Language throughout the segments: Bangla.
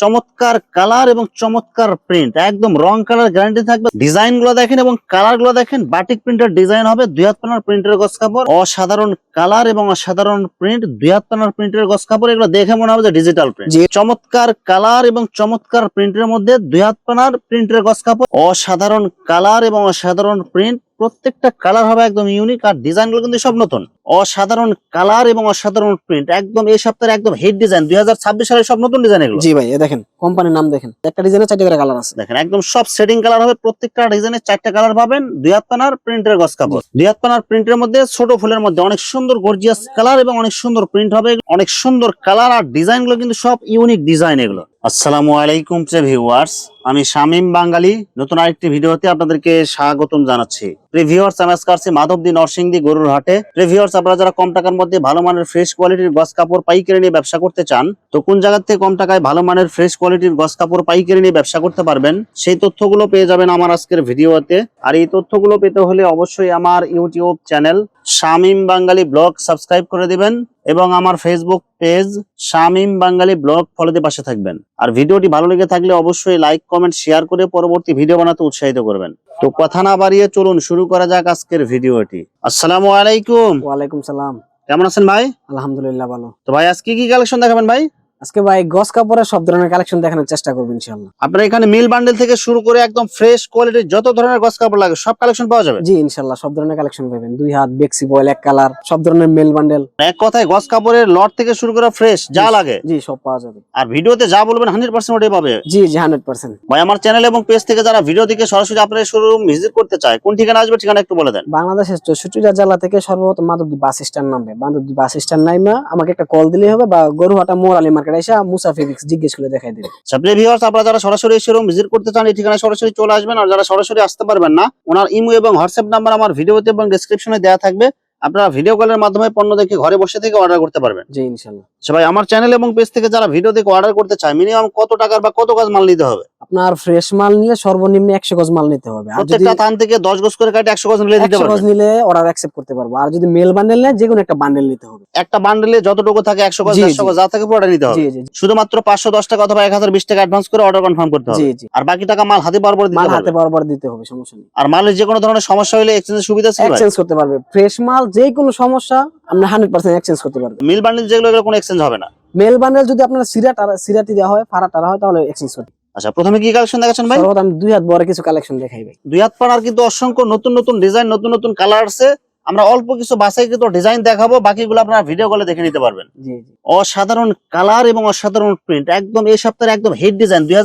চমৎকার কালার এবং চমৎকার প্রিন্ট একদম রং কালার গ্যারান্টি থাকবে। ডিজাইনগুলো দেখেন এবং কালারগুলো দেখেন বাটিক প্রিন্টের ডিজাইন হবে দুই হাত পানার প্রিন্টের গছ কাপড়। অসাধারণ কালার এবং অসাধারণ প্রিন্ট দুই হাত পানার প্রিন্টের গছ কাপড় এগুলো দেখে মনে হবে যে ডিজিটাল প্রিন্ট জি। চমৎকার কালার এবং চমৎকার প্রিন্টের মধ্যে দুই হাত পানার প্রিন্টের গছ কাপড়। অসাধারণ কালার এবং অসাধারণ প্রিন্ট প্রত্যেকটা কালার হবে একদম ইউনিক আর ডিজাইনগুলো কিন্তু সব নতুন। অসাধারণ কালার এবং অসাধারণ প্রিন্ট একদম এই সপ্তাহের একদম হিট ডিজাইন দুই হাজার ছাব্বিশ সালের সব নতুন ডিজাইন এগুলো। জি ভাই দেখেন কোম্পানির নাম দেখেন। একটা ডিজাইনে চারটে করে কালার আছে। দেখেন একদম সব সেটিং কালার হবে প্রত্যেকটা ডিজাইনের চারটা কালার পাবেন। দুই হাত পানার প্রিন্টের গস কাপড়। দুই হাত পানার প্রিন্টের মধ্যে ছোট ফুলের মধ্যে অনেক সুন্দর গর্জিয়াস কালার এবং অনেক সুন্দর প্রিন্ট হবে। অনেক সুন্দর কালার আর ডিজাইনগুলো কিন্তু সব ইউনিক ডিজাইন এগুলো। আসসালামু আলাইকুম প্রিয় ভিউয়ার্স আমি শামীম বাঙালি। নতুন আরেকটি ভিডিওতে আপনাদেরকে স্বাগতম জানাচ্ছি। প্রিভিউয়ার্স আমি আজকে আসছি মাধবদী নরসিংদী গরুর হাটে প্রিভিউয়ার্স আপনারা যারা কম টাকার মধ্যে ভালো মানের ফ্রেশ কোয়ালিটির গস কাপড় পাইকারি নিয়ে ব্যবসা করতে চান, তো কোন জায়গা থেকে কম টাকায় ভালো মানের ফ্রেশ কোয়ালিটির গস কাপড় পাইকারি নিয়ে ব্যবসা করতে পারবেন, সেই তথ্যগুলো পেয়ে যাবেন আমার আজকের ভিডিওতে। আর এই তথ্যগুলো পেতে হলে অবশ্যই আমার YouTube channel Shamim Bangali blog subscribe করে দিবেন। এবং আমার Facebook page Shamim Bangali blog ফলোতে পাশে থাকবেন। আর ভিডিওটি ভালো লেগে থাকলে অবশ্যই লাইক কমেন্ট শেয়ার করে পরবর্তী ভিডিও বানাতে উৎসাহিত করবেন। তো কথা না বাড়িয়ে চলুন শুরু করা যাক আজকের ভিডিওটি। আসসালাম আলাইকুম। ওয়ালাইকুম সালাম। কেমন আছেন ভাই? আলহামদুলিল্লাহ ভালো। তো ভাই আজকে কি কালেকশন দেখাবেন ভাই? আজকে ভাই গস কাপড়ের সব ধরনের কালেকশন দেখানোর চেষ্টা করব ইনশাল্লাহ আপনার এখানে মিল বান্ডেল থেকে শুরু করে একদম ফ্রেশ কোয়ালিটির যত ধরনের গস কাপড় লাগে সব কালেকশন পাওয়া যাবে? জি ইনশাল্লাহ সব ধরনের কালেকশন পাবেন। দুই হাত বেক্সি বয়েল এক কালার সব ধরনের মেল বান্ডেল এক কথায় গস কাপড়ের লট থেকে শুরু করে ফ্রেশ যা লাগে। জি সব পাওয়া যাবে। আর ভিডিওতে যা বলবেন হান্ড্রেড পার্সেন্ট ওটাই পাবে। জি জি হান্ড্রেড পার্সেন্ট ভাই আমার চ্যানেল এবং পেজ থেকে যারা ভিডিও দেখে সরাসরি আপনার শোরুম ভিজিট করতে চায় কোন ঠিকানা আসবে ঠিকানা একটু বলে দেন। বাংলাদেশের চৌষট্টিটা জেলা থেকে সর্বপ্রথম মাধবদী বাস স্ট্যান্ড নামবে। মাধবদী বাস স্ট্যান্ড নাইমা আমাকে একটা কল দিলেই হবে বা গরুহাটা মোর আলী মার্কেট এসে মুসাফিরিক্স জিজ্ঞেস করে দেখাই দেবে। সাপ্লাই ভিউয়ার্স আপনারা যারা সরাসরি শোরুম ভিজিট করতে চান এই ঠিকানায় সরাসরি চলে আসবেন। আর যারা সরাসরি আসতে পারবেন না ওনার ইমো এবং হোয়াটসঅ্যাপ নাম্বার আমার ভিডিওতে এবং ডেসক্রিপশনে দেওয়া থাকবে। আপনারা ভিডিও কলের মাধ্যমে পণ্য দেখে ঘরে বসে থেকে অর্ডার করতে পারবেন। জি ইনশাআল্লাহ সবাই আমার চ্যানেল এবং পেজ থেকে যারা ভিডিও দেখে অর্ডার করতে চায় মিনিমাম কত টাকার বা কত গাছ মাল নিতে হবে? আপনার ফ্রেশ মাল নিলে সর্বনিম্ন একশো গজ মাল নিতে হবে। আর যদি থান থেকে দশ গজ করে কাটে একশো গজ নিলে দিতে গজ নিলে অর্ডার অ্যাকসেপ্ট করতে পারব। আর যদি মেল বান্ডেল নেয় যে কোনো একটা বান্ডেল নিতে হবে। একটা বান্ডেলে যতটুকু থাকে একশো গজ দেড়শো গজ যা থাকে পুরোটা নিতে হবে। শুধুমাত্র পাঁচশো দশ টাকা অথবা এক হাজার বিশ টাকা অ্যাডভান্স করে অর্ডার কনফার্ম করতে হবে। আর বাকি টাকা মাল হাতে পাওয়ার মাল হাতে বরাবর দিতে হবে সমস্যা নেই। আর মালের যে কোনো ধরনের সমস্যা হলে এক্সচেঞ্জের সুবিধা আছে এক্সচেঞ্জ করতে পারবে। ফ্রেশ মাল যে কোনো সমস্যা আপনি হান্ড্রেড পার্সেন্ট এক্সচেঞ্জ করতে পারবে মিল বান্ডিল যেগুলো কোনো এক্সচেঞ্জ হবে না। মেল বান্ডেল যদি আপনার সিরা সিরাটি দেওয়া হয় ফাড়া টারা হয় তাহলে এক্সচেঞ্জ করতে আচ্ছা প্রথমে কি কালেকশন দেখাচ্ছেন ভাই? আমি দুই হাত বড় কিছু কালেকশন দেখাই ভাই। দুই হাত পাড়ার কিন্তু অসংখ্য নতুন নতুন ডিজাইন নতুন নতুন কালার আছে। আমরা অল্প কিছু বাসায় কিন্তু ডিজাইন দেখাবো বাকিগুলো আপনারা ভিডিও কলে দেখে নিতে পারবেন। জি জি। অসাধারণ কালার এবং অসাধারণ প্রিন্ট একদম এই সপ্তাহের একদম হেড ডিজাইন দুই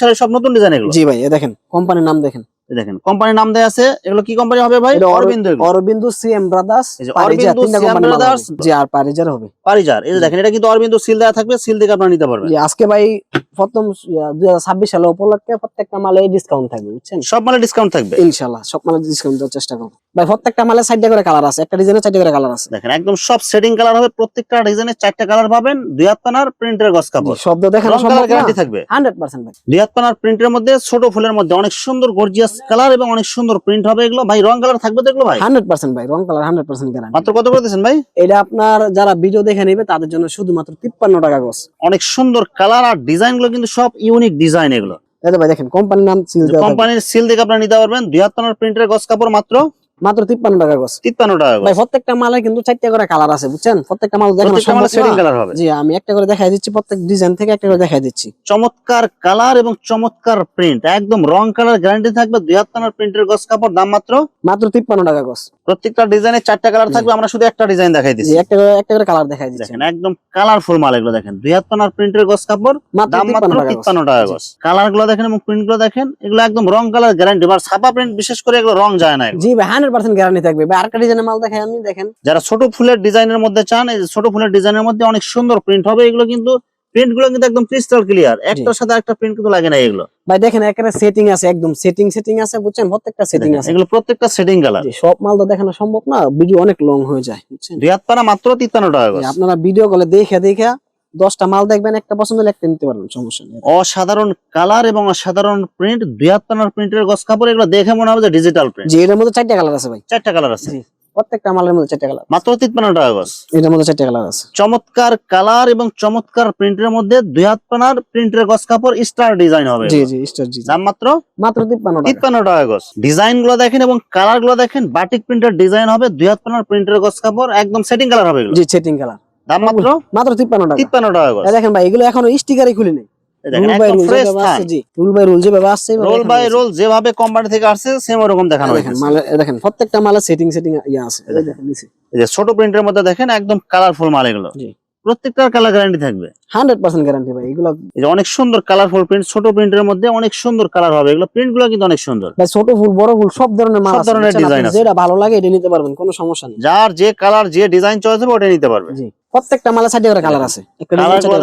সালের সব নতুন ডিজাইন এগুলো। জি ভাই এ দেখেন কোম্পানির নাম দেখেন। দেখেন কোম্পানির নাম দেয়া আছে এগুলো কি কোম্পানি হবে ভাই? অরবিন্দ অরবিন্দ সিএম ব্রাদার্স এই যে অরবিন্দু CM ব্রাদার্স জি আর পারিজার হবে। পারিজার এই যে দেখেন এটা কিন্তু অরবিন্দু সিল দেয়া থাকবে সিল থেকে আপনারা নিতে পারবেন। জি আজকে ভাই প্রথম দুই হাজার ছাব্বিশ সালে উপলক্ষে প্রত্যেকটা মালে ডিসকাউন্ট থাকবে বুঝছেন? সব মালে ডিসকাউন্ট থাকবে। ইনশাআল্লাহ সব মালে ডিসকাউন্ট দেওয়ার চেষ্টা করব। ভাই প্রত্যেকটা মালে চারটা করে কালার আছে একটা ডিজাইনে চারটা করে কালার আছে। দেখেন একদম সব সেটিং কালার হবে প্রত্যেকটা ডিজাইনের চারটা কালার পাবেন দুই হাত পানার প্রিন্টের গস কাপড়। শব্দ দেখানো রং গ্যারান্টি থাকবে। হান্ড্রেড পার্সেন্ট ভাই। দুই হাত পানার প্রিন্টের মধ্যে ছোট ফুলের মধ্যে অনেক সুন্দর গর্জিয়াস কালার এবং অনেক সুন্দর প্রিন্ট হবে এগুলো। ভাই রং কালার থাকবে এগুলো ভাই? হান্ড্রেড পার্সেন্ট ভাই রং কালার হান্ড্রেড পার্সেন্ট গ্যারান্টি মাত্র কত করে দিয়েছেন ভাই? এটা আপনার যারা ভিডিও দেখে নেবে তাদের জন্য শুধুমাত্র তিপ্পান্ন টাকা গছ। অনেক সুন্দর কালার আর ডিজাইনগুলো কিন্তু সব ইউনিক ডিজাইন এগুলো। ভাই দেখেন কোম্পানির নাম সিল কোম্পানির সিল দেখে আপনারা নিতে পারবেন দুই হাত পানার প্রিন্টের গস কাপড় মাত্র। মাত্র তিপ্পান্ন টাকা গছ। তিপ্পান্ন টাকা ভাই প্রত্যেকটা মালে কিন্তু চারটা করে কালার আছে বুঝছেন? প্রত্যেকটা মাল। কালার হবে। জি আমি একটা করে দেখাই দিচ্ছি প্রত্যেক ডিজাইন থেকে একটা করে দেখাই দিচ্ছি। চমৎকার কালার এবং চমৎকার প্রিন্ট একদম রং কালার গ্যারান্টি থাকবে দুই হাত প্রিন্টের গস কাপড় দাম মাত্র? মাত্র তিপ্পান্ন টাকা গছ। প্রত্যেকটা ডিজাইনের চারটা কালার থাকবে আমরা শুধু একটা ডিজাইন দেখাই দিচ্ছি। একটা করে একটা করে কালার দেখাই দিচ্ছি। দেখেন একদম কালারফুল মাল এগুলো দেখেন। দুই হাত প্রিন্টের গস কাপড় মাত্র দাম মাত্র তিপ্পান্ন টাকা গছ। কালারগুলো দেখেন এবং প্রিন্টগুলো দেখেন এগুলো একদম রং কালার গ্যারান্টি আর ছাপা প্রিন্ট বিশেষ করে এগুলো রং যায় না জি ভাই পার্সেন্ট গ্যারান্টি থাকবে। আরেকটা ডিজাইনের মাল দেখাই আমি দেখেন। যারা ছোট ফুলের ডিজাইনের মধ্যে চান এই ছোট ফুলের ডিজাইনের মধ্যে অনেক সুন্দর প্রিন্ট হবে। এগুলো কিন্তু প্রিন্টগুলো কিন্তু একদম ক্রিস্টাল ক্লিয়ার একটার সাথে একটা প্রিন্ট কিন্তু লাগে না এগুলো। ভাই দেখেন এখানে সেটিং আছে একদম সেটিং সেটিং আছে বুঝছেন? প্রত্যেকটা সেটিং আছে। এগুলো প্রত্যেকটা সেটিং কালার সব মাল তো দেখানো সম্ভব না। ভিডিও অনেক লং হয়ে যায় বুঝছেন? দুই হাত পানা মাত্র তিপ্পান্ন টাকা জি, আপনারা ভিডিও কলে দেখে দেখে দশটা মাল দেখবেন একটা পছন্দ হলে একটা নিতে পারবেন সমস্যা নেই। অসাধারণ কালার এবং অসাধারণ প্রিন্ট দুই হাত পানার প্রিন্টের গস কাপড় এগুলো দেখে মনে হবে যে ডিজিটাল প্রিন্ট জি এটার মধ্যে চারটা কালার আছে ভাই। চারটা কালার আছে? প্রত্যেকটা মালের মধ্যে চারটে কালার মাত্র তিপ্পান্ন টাকা গজ এটার মধ্যে চারটে কালার আছে। চমৎকার কালার এবং চমৎকার প্রিন্টের মধ্যে দুই হাত পানার প্রিন্টের গজ কাপড় স্টার ডিজাইন হবে জি জি স্টার জি জি। দাম মাত্র? মাত্র তিপ্পান্ন তিপ্পান্ন টাকা। গজ ডিজাইনগুলো দেখেন এবং কালারগুলো দেখেন বাটিক প্রিন্টের ডিজাইন হবে দুই হাত পানার প্রিন্টের গজ কাপড় একদম সেটিং কালার হবে জি সেটিং কালার দাম মাত্র? মাত্র তিপ্পান্ন টাকা। তিপ্পান্ন টাকা দেখেন ভাই এগুলো এখনও স্টিকারই খুলি নেই রুল বাই একদম রুল যেভাবে কোম্পানি থেকে আসছে সেম ওরকম দেখানো প্রত্যেকটা মালের সেটিং সেটিং ইয়ে আছে। ছোট প্রিন্টের মধ্যে দেখেন একদম কালারফুল মাল এগুলো। প্রত্যেকটার কালার গ্যারান্টি থাকবে। হান্ড্রেড পার্সেন্ট গ্যারান্টি ভাই এগুলো অনেক সুন্দর কালারফুল প্রিন্ট ছোট প্রিন্টের মধ্যে অনেক সুন্দর কালার হবে। এগুলো প্রিন্টগুলো কিন্তু অনেক সুন্দর। ভাই ছোট ফুল বড় ফুল সব ধরনের মাল সব ধরনের আপনার আছে। যেটা ভালো লাগে এটা নিতে পারবেন কোনো সমস্যা নেই। যার যে কালার যে ডিজাইন চয়েস হবে ওটা নিতে পারবে। জি প্রত্যেকটা মালের সাইডে করে কালার আছে।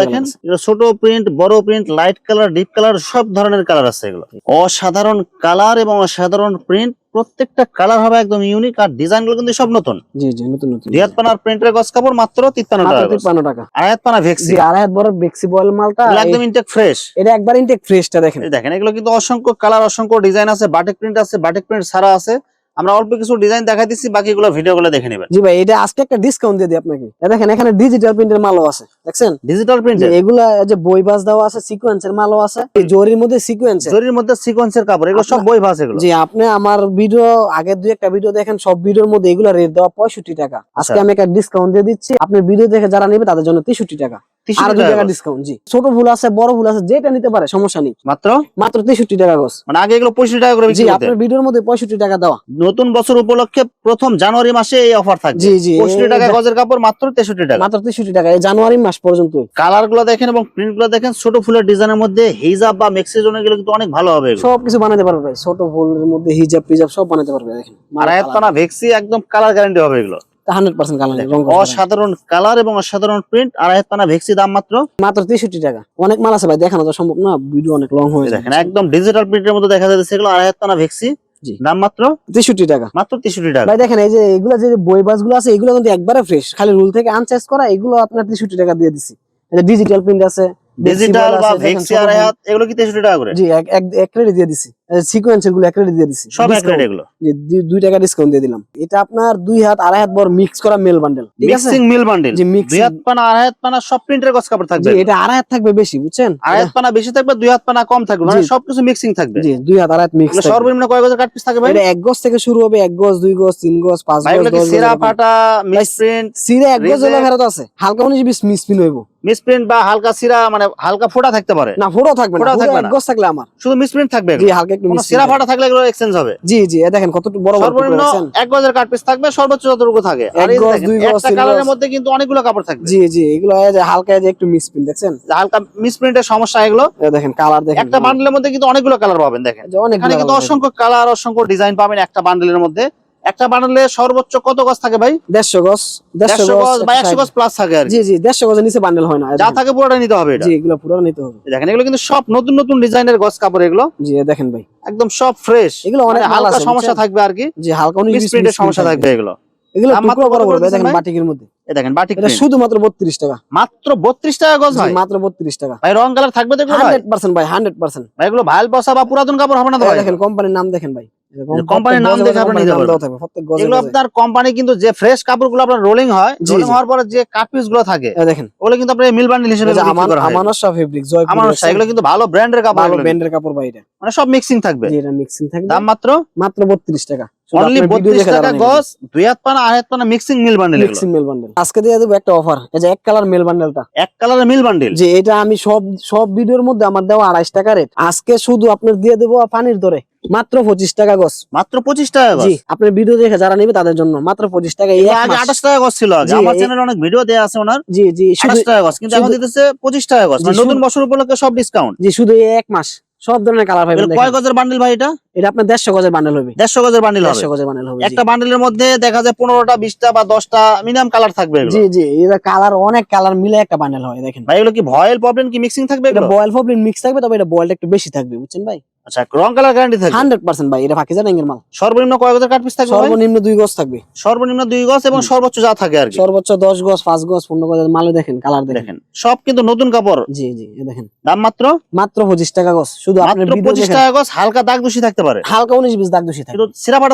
দেখেন ছোট প্রিন্ট বড় print light colour deep colour সব ধরনের কালার আছে এগুলো। অসাধারণ কালার এবং অসাধারণ প্রিন্ট প্রত্যেকটা কালার হবে একদম ইউনিক আর ডিজাইনগুলো কিন্তু সব নতুন। জি জি নতুন নতুন। রিয়াদ পানার প্রিন্টের গস কাপড় মাত্র তিপ্পান্ন মাত্র টাকা গজ। তিপ্পান্ন টাকা। আয়াত পানা ভেক্সি আয়াত বড় ভেক্সি বল মালটা একদম ইনটেক ফ্রেশ এটা একবার ইনটেক ফ্রেশটা দেখেন। দেখেন এগুলো কিন্তু অসংখ্য কালার অসংখ্য ডিজাইন আছে বাটিক প্রিন্ট আছে বাটিক প্রিন্ট সারা আছে। আমরা অল্প কিছু ডিজাইন দেখাই দিচ্ছি বাকিগুলো ভিডিও গুলো দেখে নেবেন। জি ভাই এটা আজকে একটা ডিসকাউন্ট দিয়ে দিই আপনাকে। দেখেন এখানে ডিজিটাল প্রিন্টের মালও আছে দেখছেন? ডিজিটাল প্রিন্ট এগুলা যে বই বাস দেওয়া আছে সিকোয়েন্সের মালও আছে। এই জরির মধ্যে সিকোয়েন্সের জরির মধ্যে সিকোয়েন্সের কাপড় এগুলো সব বই ভাস এগুলো। জি আপনি আমার ভিডিও আগের দুই একটা ভিডিও দেখেন সব ভিডিওর মধ্যে এগুলা রেট দেওয়া পঁয়ষট্টি টাকা। আজকে আচ্ছা। আমি একটা ডিসকাউন্ট দিয়ে দিচ্ছি। আপনি ভিডিও দেখে যারা নেবে তাদের জন্য তেষট্টি টাকা। 63 আর দুই টাকা টাকা ডিসকাউন্ট জি। ছোট ভুল আছে বড় ভুল আছে যেটা নিতে পারে সমস্যা নেই। মাত্র? মাত্র তেষট্টি টাকা গজ। মানে আগে এগুলো পঁয়ষট্টি টাকা করে জি আপনার ভিডিওর মধ্যে পঁয়ষট্টি টাকা দেওয়া। নতুন বছর উপলক্ষে প্রথম জানুয়ারি মাসে এই অফার থাকবে। জি জি পঁয়ষট্টি টাকা গজের কাপড় মাত্র তেষট্টি টাকা। মাত্র তেষট্টি টাকা এই জানুয়ারি মাস পর্যন্ত। কালারগুলো দেখেন এবং প্রিন্টগুলো দেখেন ছোট ফুলের ডিজাইনের মধ্যে হিজাব বা মেক্সি জন্য এগুলো কিন্তু অনেক ভালো হবে সবকিছু বানাতে পারবে ভাই ছোট ফুলের মধ্যে হিজাব টিজাব সব বানাতে পারবে দেখেন। আর ভেক্সি একদম কালার গ্যারান্টি হবে এগুলো। Hundred percent colour. অসাধারণ কালার এবং অসাধারণ প্রিন্ট আর আয়াতপানা ভেক্সি দাম মাত্র মাত্র তেষট্টি টাকা। অনেক মাল আছে ভাই দেখানো তো সম্ভব না ভিডিও অনেক লং হয়ে দেখেন একদম ডিজিটাল প্রিন্টের মধ্যে দেখা যাচ্ছে এগুলো আর আয়াতপানা ভেক্সি। দাম মাত্র তেষট্টি টাকা। মাত্র তেষট্টি টাকা। ভাই দেখেন এই যে এগুলো যে বই আছে এগুলো কিন্তু একবারে ফ্রেশ খালি রুল থেকে আনচার্জ করা এগুলো আপনার তেষট্টি টাকা দিয়ে দিছি। ডিজিটাল প্রিন্ট আছে ডিজিটাল বা আছে, দেখেন ভেক্সি ছোট আর ফুল। আয়াত এগুলো কি টাকা করে? জি এক এক এক দিয়ে দিছি। সিকোয়েন্সেরগুলো এক ক্রেডিট দিয়ে দিছি। সব এক। রেট এগুলো? জি, দুই- দুই টাকা ডিসকাউন্ট দিয়ে দিলাম। এটা আপনার দুই হাত আড়াই হাত মিক্স করা মেল বান্ডেল ঠিক আছে? মিক্সিং মিল বান্ডিল জি দুই হাত পানা আর হাত পানা সব প্রিন্টের কাপড় থাকবে। এটা আড়াই হাত থাকবে বেশি বুঝছেন? আর হাত পানা বেশি থাকবে দুই হাত পানা কম থাকবে। মানে। সবকিছু মিক্সিং থাকবে। জি দুই হাত আড়াই হাত মিক্স এগুলো সর্বনিম্ন কয় গজের কাট পিস থাকে ভাই? এটা এক গজ থেকে শুরু হবে এক গজ দুই গজ তিন গজ পাঁচ গজ এগুলো কি দশ গজ সেরা ফাটা মিক্স প্রিন্ট সিরে এক গজ হলে ফেরত আছে। হালকা উনিশ বিশ মিস পিন হইব। মিস প্রিন্ট বা হালকা সিরা মানে হালকা ফোটা থাকতে পারে। না ফোটাও থাকবে না পুরো থাকবে না। থাকলে আমার। শুধু মিস প্রিন্ট থাকবে জি হালকা একটু মিস ফাটা থাকলে এগুলো এক্সচেঞ্জ হবে। জি জি এ দেখেন কতটুকু বড় বড় সর্বনিম্ন? এক গজের কাট পিস থাকবে সর্বোচ্চ যতটুকু থাকে। আর এই দেখেন, একটা কালারের মধ্যে কিন্তু অনেকগুলো কাপড় থাকবে। জি জি এগুলো এই যে হালকা এই যে একটু মিসপ্রিন্ট দেখছেন? হালকা মিসপ্রিন্টের সমস্যা এগুলো। এ দেখেন কালার দেখেন। একটা বান্ডেলের মধ্যে কিন্তু অনেকগুলো কালার পাবেন দেখেন। এখানে কিন্তু অসংখ্য কালার অসংখ্য ডিজাইন পাবেন একটা বান্ডেলের মধ্যে। একটা বান্ডেলে সর্বোচ্চ কত গজ থাকে ভাই? দেড়শো গজ দেড়শো গজ বা একশো গজ প্লাস থাকে আর জি জি দেড়শো গজের নিচে বান্ডেল হয় না যা থাকে পুরোটা নিতে হবে জি এগুলো পুরো নিতে হবে। দেখেন এগুলো কিন্তু সব নতুন নতুন ডিজাইনের গজ কাপড় এগুলো। জি দেখেন ভাই। একদম সব ফ্রেশ এগুলো অনেক হালকা সমস্যা থাকবে আর কি। জি হালকা মিস সমস্যা থাকবে। এগুলো। এগুলো টুকরো বড় বড় দেখেন বাটিকের মধ্যে। এই দেখেন বাটিক এটা print। শুধু মাত্র বত্রিশ টাকা। মাত্র বত্রিশ টাকা গজ ভাই মাত্র বত্রিশ টাকা। ভাই রং কালার থাকবে তো এগুলো ভাই? হান্ড্রেড পার্সেন্ট ভাই এগুলো ভাইল বসা বা পুরাতন কাপড় হবে না তো ভাই? দেখেন কোম্পানির নাম দেখেন ভাই। কোম্পানির নাম দেখে আপনি নিতে পারবেন। দেওয়া থাকবে, প্রত্যেক গজে এগুলো আপনার কোম্পানি কিন্তু যে ফ্রেশ কাপড়গুলো আপনার রোলিং হয় রোলিং হওয়ার পরে যে কাট পিসগুলো থাকে দেখেন। ওগুলো কিন্তু আপনার মিল বান্ডিল হিসেবে ফেব্রিক জয়পুর এগুলো কিন্তু ভালো ব্র্যান্ডের কাপড় ভালো। ব্র্যান্ডের কাপড় মানে সব মিক্সিং থাকবে। এটা মিক্সিং থাকবে। দাম মাত্র? মাত্র বত্রিশ টাকা। শুধু অনলি আপনার ভিডিও বত্রিশ দেখে টাকা দাঁড়ানো গজ দুই হাত পানা হাত পানা mixing mill bundle mixing mill bundle আজকে দিয়ে দেবো একটা অফার এই যে এক কালার মেল বান্ডেলটা এক কালারের মিল বান্ডিল যে এটা আমি সব সব ভিডিওর মধ্যে আমার দেওয়া টাকা রেট আজকে শুধু আপনার দিয়ে দেবো পানির দরে মাত্র পঁচিশ টাকা গছ মাত্র পঁচিশ টাকা জি আপনার ভিডিও দেখে যারা নেবে তাদের জন্য মাত্র পঁচিশ টাকা এই আগে আঠাশ টাকা গজ ছিল আগে। আমার চ্যানেলে অনেক ভিডিও দেওয়া আছে ওনার। জি জি আঠাশ টাকা কিন্তু এখন দিতেছে পঁচিশ টাকা জি, মানে নতুন বছর উপলক্ষে সব ডিসকাউন্ট জি শুধু এক মাস। সব ধরনের কালার পাবেন কয় গজের বান্ডিল ভাই এটা? এটা আপনার দেড়শো গজের বান্ডেল হবে। দেড়শো গজের বান্ডিল দেড়শো গজের বান্ডেল হবে একটা বান্ডিলের মধ্যে দেখা যায় পনেরোটা বিশটা বা দশটা মিনিমাম কালার থাকবে জি জি এটা কালার অনেক কালার মিলে একটা বান্ডেল হয় দেখেন। ভাই এগুলো কি ভয়েল প্রবলেম কি মিক্সিং থাকবে এটা বয়েল প্রবলেম মিক্স থাকবে তবে এটা বয়েলটা একটু বেশি থাকবে বুঝছেন ভাই? আচ্ছা রং কালার গ্যারান্টি থাকবে? হান্ড্রেড পার্সেন্ট ভাই এটা পাকিস্তান এঙ্গের মাল। সর্বনিম্ন কয় গজের কাট পিস থাকবে সর্বনিম্ন দুই গজ থাকবে। সর্বনিম্ন দুই গজ এবং সর্বোচ্চ যা থাকে আর কি। সর্বোচ্চ দশ গজ পাঁচ গজ পনেরো গজের মালে দেখেন কালার দেখেন। দেখেন সব কিন্তু নতুন কাপড়। জি জি দেখেন। দাম মাত্র? মাত্র পঁচিশ টাকা গজ শুধু আপনার ভিডিও টাকা গজ হালকা দাগ দূষি থাকতে পারে। হালকা উনিশ বিশ দাগ দোষী কিন্তু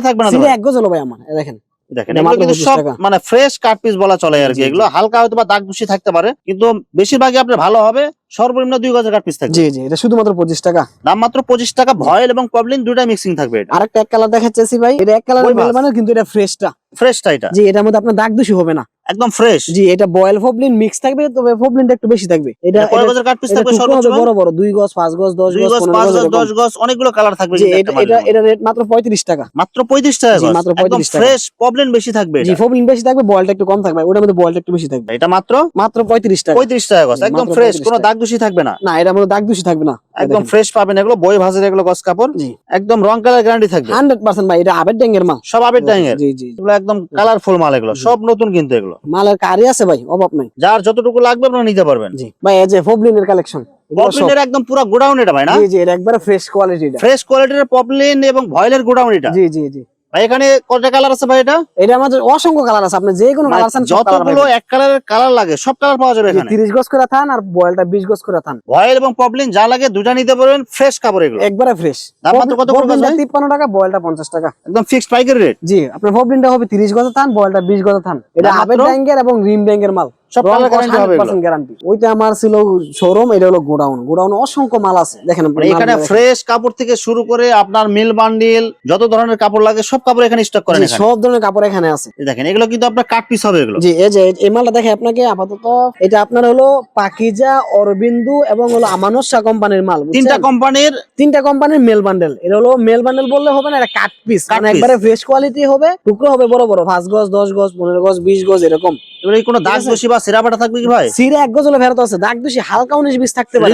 থাকবে না এক গজ হলো ভাই আমার দেখেন। দেখেন এগুলো কিন্তু সব মানে ফ্রেশ কাট পিস বলা চলে আর কি। এগুলো হালকা হয়তো বা দাগ দুষি থাকতে পারে কিন্তু বেশিরভাগই আপনার ভালো হবে সর্বনিম্ন দুই গজের কাট পিস থাকবে। জি জি এটা শুধুমাত্র পঁচিশ টাকা। দাম মাত্র পঁচিশ টাকা ভয়েল এবং পবলিন দুটাই মিক্সিং থাকবে আর আরেকটা এক কালার দেখাচ্ছি ভাই। এটা এক কালার মানে কিন্তু এটা ফ্রেশটা ফ্রেশটা এটা। জি এটার মধ্যে আপনার দাগ দূষি হবে না। একদম ফ্রেশ জি এটা বয়েল ফবলিন মিক্স থাকবে তবে ফবলিনটা একটু বেশি থাকবে। এটা কয় গজের কাট পিস থাকবে সর্বোচ্চ? বড় বড় দুই গজ পাঁচ গজ দশ দুই গজ গজ পনেরো পাঁচ গজ গজ এরকম। দশ গজ অনেকগুলো কালার থাকবে জি এটা এটা এটা রেট মাত্র পঁয়ত্রিশ টাকা। মাত্র পঁয়ত্রিশ টাকা জি, মাত্র 35 টাকা। ফ্রেশ প্রবলেম বেশি থাকবে জি ফবলিন বেশি থাকবে বয়েলটা একটু কম থাকবে ওটার মধ্যে বয়েলটা একটু বেশি থাকবে। এটা মাত্র মাত্র পঁয়ত্রিশ টাকা। পঁয়ত্রিশ টাকা গজ একদম ফ্রেশ 35 কোনো দাগ দূষি থাকবে না। না এটার মধ্যে দাগ দূষি থাকবে না। একদম ফ্রেশ পাবেন এগুলো বই ভাজের এগুলো গজ কাপড়। জি। একদম রং কালার গ্যারান্টি থাকবে। হান্ড্রেড পার্সেন্ট ভাই এটা আবের ড্যাঙ্গের মাল। সব আবেদ ডাইং এর জি জি। এগুলো একদম কালারফুল মাল এগুলো সব নতুন কিন্তু এগুলো। মালের কারি আছে ভাই অভাব নাই। যার যতটুকু লাগবে আপনারা নিতে পারবেন। জি ভাই এই যে ফবলিনের কালেকশন পপলিনের একদম পুরো গোডাউন এটা ভাই না? জি জি এটা একবারে ফ্রেশ কোয়ালিটি ফ্রেশ কোয়ালিটির পপলিন এবং ভয়েলের গোডাউন এটা। জি জি জি। ভাই এখানে কয়টা কালার আছে ভাই এটা? এটা আমাদের অসংখ্য কালার আছে। আপনি যে কোনো কালার চান যতগুলো এক কালারের কালার লাগে সব কালার পাওয়া যাবে এখানে। তিরিশ গজ করে থান আর বয়েলটা বিশ গজ করে থান। ভয়েল এবং পপলিন যা লাগে দুটা নিতে পারবেন ফ্রেশ কাপড় এগুলো। একবারে ফ্রেশ দাম মাত্র কত করে ফবলিনটা ভাই? তিপ্পান্ন টাকা বয়েলটা পঞ্চাশ টাকা। একদম ফিক্সড পাইকারি রেট জি আপনার ফবলিনটা হবে তিরিশ গজে থান বয়েলটা বিশ গজে থান। এটা মাত্র? ব্যাংকের এবং রিম ব্যাংকের মাল। সব কালার গ্যারান্টি হবে এগুলো। গ্যারান্টি ওইটা আমার ছিল শোরুম এটা হলো গোডাউন গোডাউন অসংখ্য মাল আছে দেখেন এখানে ফ্রেশ কাপড় থেকে শুরু করে আপনার মিল বান্ডিল যত ধরনের কাপড় লাগে সব কাপড় এখানে স্টক করেন এখানে। সব ধরনের কাপড় এখানে আছে। দেখেন এগুলো কিন্তু আপনার কাট পিস হবে এগুলো। জি এই যে এই মালটা দেখে আপনাকে আপাতত এটা আপনার হলো পাকিজা অরবিন্দু এবং হলো আমানত শাহ কোম্পানির মাল তিনটা কোম্পানির তিনটা কোম্পানির মেল বান্ডেল এটা হলো মেল বান্ডেল বললে হবে না এটা কাট পিস মানে একবারে ফ্রেশ কোয়ালিটি হবে টুকরো হবে বড় বড় পাঁচ গজ দশ গজ পনেরো গজ বিশ গজ এরকম। এগুলো কি কোনো দাগ আছে। বা সিরা বাটা থাকবে কি ভাই? সিরা এক গজলে ফেরত আছে দাগ দোষী হালকা উনিশ বিশ থাকতে পারে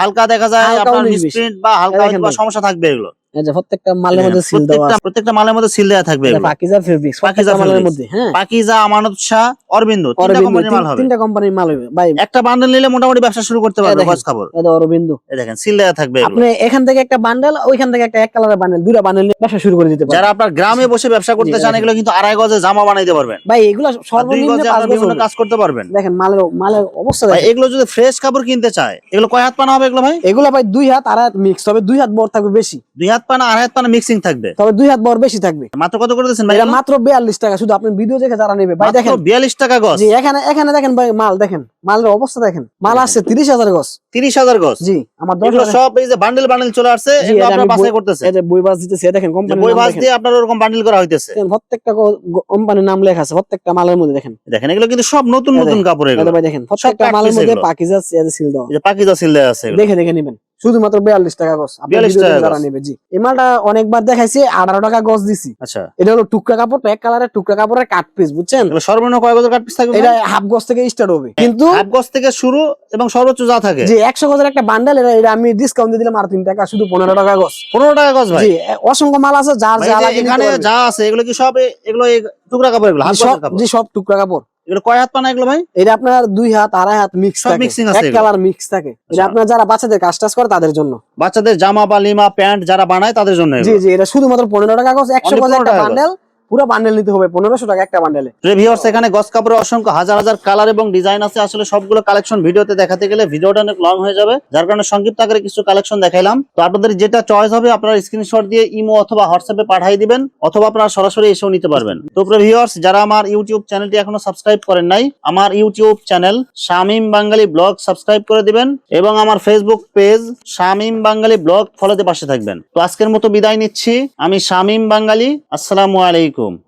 হালকা দেখা যায় হালকা আপনার মিসপ্রিন্ট বা হালকা। সমস্যা থাকবে এগুলো। এই যে প্রত্যেকটা মালের মধ্যে সিল দেওয়া আছে। প্রত্যেকটা মালের মধ্যে সিল দেওয়া থাকবে এগুলো। পাকিজা ফেব্রিক্স পাকিজা মালের মধ্যে হ্যাঁ। পাকিজা আমানত শাহ অরবিন্দু তিনটা কোম্পানির মাল হবে। তিনটা কোম্পানির মাল হবে। ভাই একটা বান্ডেল নিলে মোটামুটি ব্যবসা শুরু করতে পারবে গজ কাপড় এটা অরবিন্দু। এই দেখেন সিল দেওয়া থাকবে আপনি এখান থেকে একটা বান্ডেল ওইখান থেকে একটা এক কালারের বান্ডেল দুইটা বান্ডেল নিয়ে ব্যবসা শুরু করে দিতে পারেন যারা আপনার গ্রামে বসে ব্যবসা করতে চান এগুলো কিন্তু আড়াই গজে জামা বানাইতে পারবেন। ভাই এগুলো সর্বনিম্ন পাঁচ গজ কাজ করতে পারবেন। দেখেন মালের মালের অবস্থা ভাই এগুলো যদি ফ্রেশ কাপড় কিনতে চায় এগুলো কয় হাত পানা হবে এগুলো ভাই? এগুলো ভাই দুই হাত আর হাত মিক্স তবে দুই হাত বড় থাকবে বেশি। দুই হাত পানা আড়াই হাত পানা মিক্সিং থাকবে? তবে দুই হাত বড় বেশি থাকবে। মাত্র কত করে দিচ্ছেন ভাই এটা মাত্র বিয়াল্লিশ টাকা শুধু আপনি ভিডিও দেখে যারা নেবে। ভাই দেখেন। বিয়াল্লিশ টাকা গজ। জি এখানে এখানে দেখেন ভাই মাল দেখেন। মালের অবস্থা দেখেন। মাল হাজার গজ। তিরিশ হাজার গজ। জি আমার দশ সব এই যে বান্ডেল বান্ডেল চলে আসছে এগুলো আপনার বাছাই করতেছে এই যে বই বাস দিতেছে দেখেন কোম্পানি বই ভাজ দিয়ে আপনার ওরকম বান্ডেল করা হইতেছে। প্রত্যেকটা কোম্পানির নাম লেখা আছে প্রত্যেকটা মালের মধ্যে দেখেন। দেখেন এগুলো কিন্তু সব নতুন নতুন কাপড় এগুলো। ভাই দেখেন প্রত্যেকটা মালের মধ্যে পাকিজা সিল দেওয়া। এই যে পাকিজা সিল দেওয়া আছে। দেখে দেখে নেবেন। শুধুমাত্র বিয়াল্লিশ টাকা গজ আপনি 42 ভিডিও দেখে টাকা যারা নেবে জি। এই মালটা অনেকবার দেখাইছি আঠারো টাকা গছ দিছি। আচ্ছা। এটা হলো টুকরা কাপড় এক কালারের টুকরা কাপড়ের কাট পিস বুঝছেন? সর্বনিম্ন কয় গজের কাট পিস থাকবে এটা হাফ গছ থেকে স্টার্ট হবে। কিন্তু হাফ গজ থেকে শুরু এবং সর্বোচ্চ যা থাকে। যে একশো গজের একটা বান্ডেল এটা আমি ডিসকাউন্ট দিয়ে দিলাম আর তিন টাকা শুধু পনেরো টাকা গছ। পনেরো টাকা গছ ভাই। জি অসংখ্য মাল আছে যার যা লাগে এখানে যা আছে এগুলো কি সব এগুলো টুকরা কাপড় এগুলো জি, জি সব টুকরা কাপড়। এগুলো কয় হাত পানা এগুলো ভাই? এটা আপনার দুই হাত আড়াই হাত মিক্স সব থাকে। আছে এক কালার মিক্স থাকে। এটা আচ্ছা। আপনার যারা বাচ্চাদের কাজ টাজ করে তাদের জন্য। বাচ্চাদের জামা বা লিমা প্যান্ট যারা বানায় তাদের জন্য জি জি এটা শুধুমাত্র পনেরো টাকা কাগজ একশো Only গজ 15 একটা টাকা বান্ডেল পুরো বান্ডেল নিতে হবে, পনেরোশো টাকা একটা বান্ডেলে ভিউয়ার্স এখানে গস কাপড়ে অসংখ্য হাজার হাজার কালার এবং ডিজাইন আছে। আসলে সবগুলো কালেকশন ভিডিওতে দেখাতে গেলে ভিডিওটা অনেক লং হয়ে যাবে। যার কারণে সংক্ষিপ্ত আকারে কিছু কালেকশন দেখাইলাম। তো আপনাদের যেটা চয়েস হবে, আপনারা স্ক্রিনশট দিয়ে ইমো অথবা হোয়াটসঅ্যাপে পাঠিয়ে দিবেন, অথবা আপনারা সরাসরি এসেও নিতে পারবেন। তো ভিউয়ার্স যারা আমার ইউটিউব চ্যানেলটি এখনও সাবস্ক্রাইব করেন নাই, আমার YouTube channel Shamim Bangali blog subscribe করে দিবেন এবং আমার Facebook page Shamim Bangali blog ফলোতে পাশে থাকবেন। তো আজকের মতো বিদায় নিচ্ছি। আমি শামিম বাঙালি, আসসালামু আলাইকুম। gồm